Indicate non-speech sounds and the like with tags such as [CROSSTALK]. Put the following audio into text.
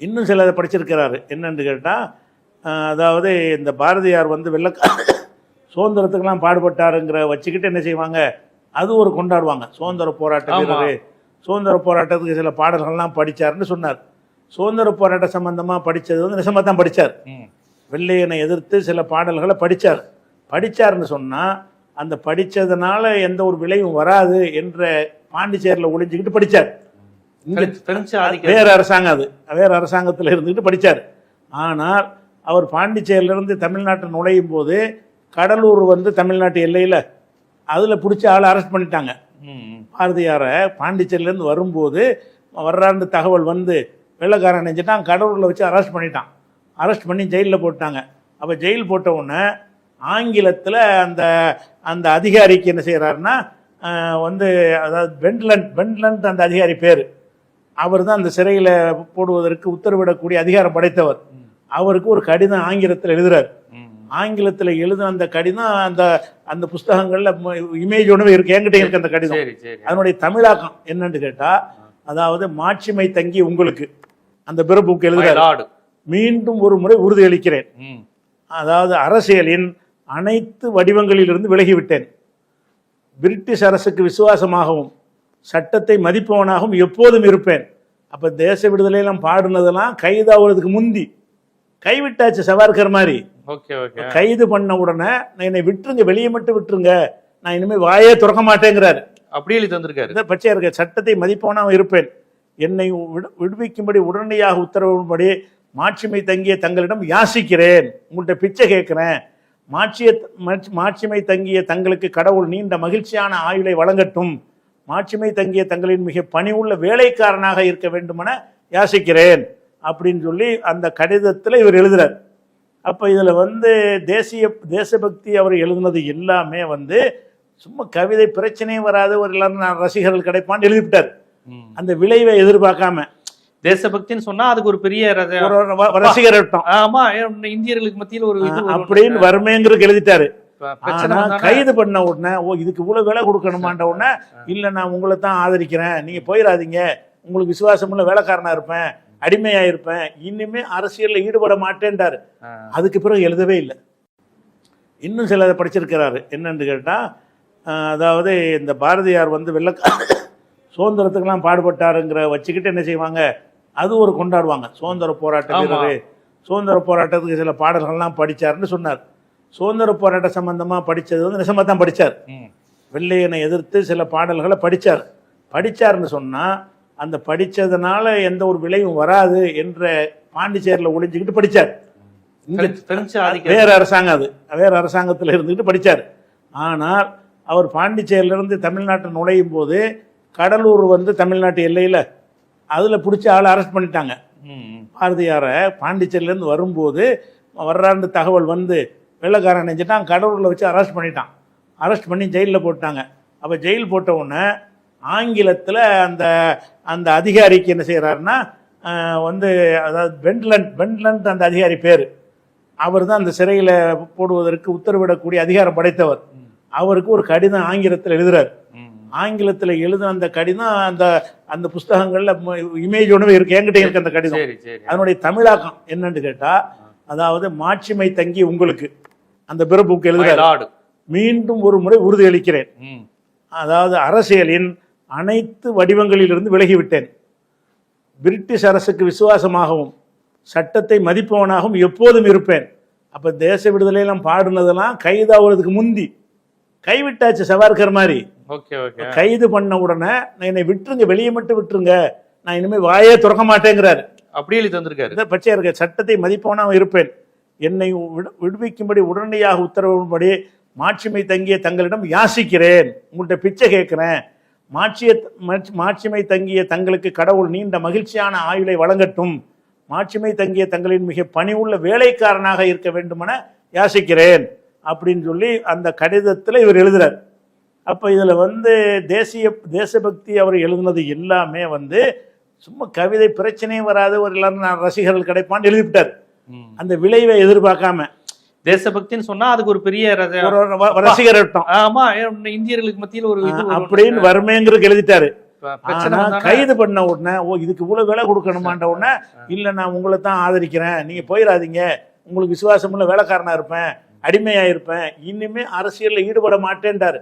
இன்னும் சிலதை படிச்சிருக்கிறாரு. என்னன்னு கேட்டால் அதாவது இந்த பாரதியார் வந்து வெள்ள [COUGHS] சுதந்திரத்துக்கெல்லாம் பாடுபட்டாருங்கிற வச்சுக்கிட்டு என்ன செய்வாங்க? அது ஒரு கொண்டாடுவாங்க. சுதந்திர போராட்ட. வீரர் சுதந்திர போராட்டத்துக்கு சில பாடல்கள்லாம் படிச்சாருன்னு சொன்னார். சுதந்திர போராட்ட சம்பந்தமாக படித்தது வந்து நிசமாக தான் படித்தார். வெள்ளையனை எதிர்த்து சில பாடல்களை படித்தார் படித்தார்னு சொன்னால் அந்த படித்ததுனால எந்த ஒரு விளைவும் வராது என்ற பாண்டிச்சேரியில் ஒளிஞ்சுக்கிட்டு படித்தார் வேறு அரசாங்கம் அது. வேறு அரசாங்கத்தில் இருந்துக்கிட்டு படித்தார் ஆனால் அவர் பாண்டிச்சேரியிலிருந்து தமிழ்நாட்டை நுழையும் போது கடலூர் வந்து தமிழ்நாட்டு எல்லையில் அதில் பிடிச்ச ஆளை அரெஸ்ட் பண்ணிட்டாங்க. பாரதியாரை பாண்டிச்சேரியிலேருந்து வரும்போது வர்றாண்டு தகவல் வந்து வெள்ளைக்காரன் நினைச்சிட்டான் கடலூரில் வச்சு அரெஸ்ட் பண்ணிட்டான். அரெஸ்ட் பண்ணி ஜெயிலில் போட்டாங்க. அப்போ ஜெயில் போட்ட உடனே ஆங்கிலத்தில் அந்த அந்த அதிகாரிக்கு என்ன செய்கிறாருன்னா வந்து அதாவது பெண்ட்லண்ட் பெண்ட்லண்ட் அந்த அதிகாரி பேர். அவர் தான் அந்த சிறையில் போடுவதற்கு உத்தரவிடக்கூடிய அதிகாரம் படைத்தவர். அவருக்கு ஒரு கடிதம் ஆங்கிலத்தில் எழுதுறாரு. ஆங்கிலத்தில் எழுதின அந்த கடிதம் அந்த அந்த புஸ்தகங்களில் இமேஜோடவே இருக்கு. என்கிட்ட இருக்கு அந்த கடிதம். அதனுடைய தமிழாக்கம் என்னன்னு கேட்டா அதாவது மாட்சிமை தங்கி உங்களுக்கு அந்த பிறப்புக்கு lord. மீண்டும் ஒரு முறை உறுதியளிக்கிறேன். அதாவது அரசியலின் அனைத்து வடிவங்களிலிருந்து விலகிவிட்டேன். பிரிட்டிஷ் அரசுக்கு விசுவாசமாகவும் சட்டத்தை மதிப்பவனாகவும் எப்போதும் இருப்பேன். அப்ப தேச விடுதலையெல்லாம் பாடுனதெல்லாம் கைதாகிறதுக்கு முந்தி. கைவிட்டாச்சு சவார்கர் மாதிரி. Okay okay. கைது பண்ண உடனே என்னை விட்டுருங்க வெளியே மட்டும் விட்டுருங்க. நான் இனிமேல் வாயே திறக்க மாட்டேங்கிறாரு. அப்படியே எழுதி தந்திருக்காரு. இந்த பச்சையா இருக்க சட்டத்தை மதிப்பவனாக இருப்பேன். என்னை விடு- விடுவிக்கும்படி உடனடியாக உத்தரவிடும்படி மாட்சிமை தங்கிய தங்களிடம் யாசிக்கிறேன். உங்கள்கிட்ட பிச்சை கேட்கிறேன். மாட்சிய மாட்சி- மாட்சிமை தங்கிய தங்களுக்கு கடவுள் நீண்ட மகிழ்ச்சியான ஆயுளை வழங்கட்டும். மாட்சிமை தங்கிய தங்களின் மிக பணிவுள்ள வேலைக்காரனாக இருக்க வேண்டுமென யாசிக்கிறேன் அப்படின்னு சொல்லி அந்த கடிதத்தில் இவர் எழுதுறார். அப்போ இதில் வந்து தேசிய தேசபக்தி அவர் எழுதுனது எல்லாமே வந்து சும்மா கவிதை பிரச்சனையே வராது ஒரு எல்லாரும் நான் ரசிகர்கள் கிடைப்பான்னு எழுதிவிட்டார். அந்த விளைவை எதிர்பார்க்காம. தேசபக்தின்னு சொன்னா அதுக்கு ஒரு பெரிய ரசிகர் ஆமா இந்தியர்களுக்கு மத்தியில் ஒரு. அப்படின்னு வறுமைங்கிறது எழுதிட்டாரு. கைது பண்ண உடனே ஓ இதுக்கு இவ்வளவு விலை கொடுக்கணுமான்ற உடனே இல்ல நான் உங்களை தான் ஆதரிக்கிறேன். நீங்க போயிடாதீங்க. உங்களுக்கு விசுவாசமுள்ள வேலைக்காரனா இருப்பேன். அடிமையா இருப்பேன். இனிமே அரசியல்ல ஈடுபட மாட்டேன்டாரு. ஆ. அதுக்கு பிறகு எழுதவே இல்லை. இன்னும் சிலதை படிச்சிருக்கிறாரு. என்னன்னு கேட்டா அஹ், அதாவது இந்த பாரதியார் வந்து வெள்ள [COUGHS] சுதந்திரத்துக்கெல்லாம் பாடுபட்டாருங்கிற வச்சுக்கிட்டு என்ன செய்வாங்க? அது ஒரு கொண்டாடுவாங்க. சுதந்திர போராட்ட ஆமா. வீரர். சுதந்திர போராட்டத்துக்கு சில பாடல்கள்லாம் படிச்சாருன்னு சொன்னார். சுதந்திர போராட்ட சம்பந்தமா படிச்சது வந்து நிசமா தான் படிச்சார். ம். வெள்ளையனை எதிர்த்து சில பாடல்களை படிச்சார். படிச்சாருன்னு சொன்னா அந்த படிச்சதுனால எந்த ஒரு விளைவும் வராது என்ற பாண்டிச்சேரியில் ஒளிஞ்சுக்கிட்டு ஆதிக்கம். வேறு அரசாங்கம் அது. வேறு அரசாங்கத்தில் இருந்துக்கிட்டு படித்தார் ஆனால் அவர் பாண்டிச்சேரியிலிருந்து தமிழ்நாட்டை நுழையும் போது கடலூர் வந்து தமிழ்நாட்டு எல்லையில் அதில் பிடிச்ச ஆளை அரெஸ்ட் பண்ணிட்டாங்க. பாரதியாரை பாண்டிச்சேரியிலேருந்து வரும்போது வர்றாண்டு தகவல் வந்து வெள்ளைக்காரன் நினைச்சிட்டான் கடலூரில் வச்சு அரெஸ்ட் பண்ணிட்டான். அரெஸ்ட் பண்ணி ஜெயிலில் போட்டாங்க அப்போ ஜெயில் போட்ட உடனே ஆங்கிலத்தில் அந்த அந்த அதிகாரிக்கு என்ன செய்கிறாருன்னா வந்து அதாவது பெண்ட்லண்ட் பெண்ட்லண்ட் அந்த அதிகாரி பேர். அவர் தான் அந்த சிறையில் போடுவதற்கு உத்தரவிடக்கூடிய அதிகாரம் படைத்தவர். அவருக்கு ஒரு கடிதம் ஆங்கிலத்தில் எழுதுறாரு. ஆங்கிலத்தில் எழுதின அந்த கடிதம் அந்த அந்த புஸ்தகங்களில் இமேஜோடவே இருக்கு. என்கிட்ட இருக்கு அந்த கடிதம். அதனுடைய தமிழாக்கம் என்னன்னு கேட்டா அதாவது மாட்சிமை தங்கி உங்களுக்கு. அந்த பிறப்புக்கு lord. மீண்டும் ஒரு முறை உறுதியளிக்கிறேன். அதாவது அரசியலின் அனைத்து வடிவங்களிலிருந்து விலகிவிட்டேன். பிரிட்டிஷ் அரசுக்கு விசுவாசமாகவும் சட்டத்தை மதிப்பவனாகவும் எப்போதும் இருப்பேன். அப்ப தேச விடுதலையெல்லாம் பாடுனதெல்லாம் கைதாகிறதுக்கு முந்தி. கைவிட்டாச்சு சவார்கர் மாதிரி. கைது பண்ண உடனே என்னை விட்டுருங்க வெளியே மட்டும் விட்டுருங்க. நான் இனிமேல் வாயே திறக்க மாட்டேங்கிறாரு. அப்படியே எழுதி தந்திருக்காரு. பச்சையா இருக்க சட்டத்தை மதிப்பவனாக இருப்பேன். என்னை விடு- விடுவிக்கும்படி உடனடியாக உத்தரவிடும்படி மாட்சிமை தங்கிய தங்களிடம் யாசிக்கிறேன். உங்கள்கிட்ட பிச்சை கேட்குறேன். மாட்சிய மாட்சிமை தங்கிய தங்களுக்கு கடவுள் நீண்ட மகிழ்ச்சியான ஆயுளை வழங்கட்டும். மாட்சிமை தங்கிய தங்களின் மிக பணிவுள்ள வேலைக்காரனாக இருக்க வேண்டுமென யாசிக்கிறேன். அப்படின்னு சொல்லி அந்த கடிதத்தில் இவர் எழுதுறார். அப்போ இதில் வந்து தேசிய தேசபக்தி அவர் எழுதுனது எல்லாமே வந்து சும்மா கவிதை பிரச்சனையும் வராது ஒரு எல்லாரும் நான் ரசிகர்கள் கிடைப்பான்னு எழுதிவிட்டார் அந்த விளைவை எதிர்பார்க்காம. தேசபக்தின்னு சொன்னா அதுக்கு ஒரு பெரிய ரசிகர் வட்டம் ஆமா இந்தியர்களுக்கு மத்தியில் ஒரு. அப்படின்னு வறுமைங்கிறது எழுதிட்டாரு. கைது பண்ண உடனே ஓ இதுக்கு இவ்வளவு விலை கொடுக்கணுமான்ற உடனே இல்ல நான் உங்களை தான் ஆதரிக்கிறேன். நீங்க போயிடாதீங்க உங்களுக்கு விசுவாசமுள்ள வேலைக்காரனா இருப்பேன். அடிமையா இருப்பேன் இனிமே அரசியல்ல ஈடுபட மாட்டேன்டாரு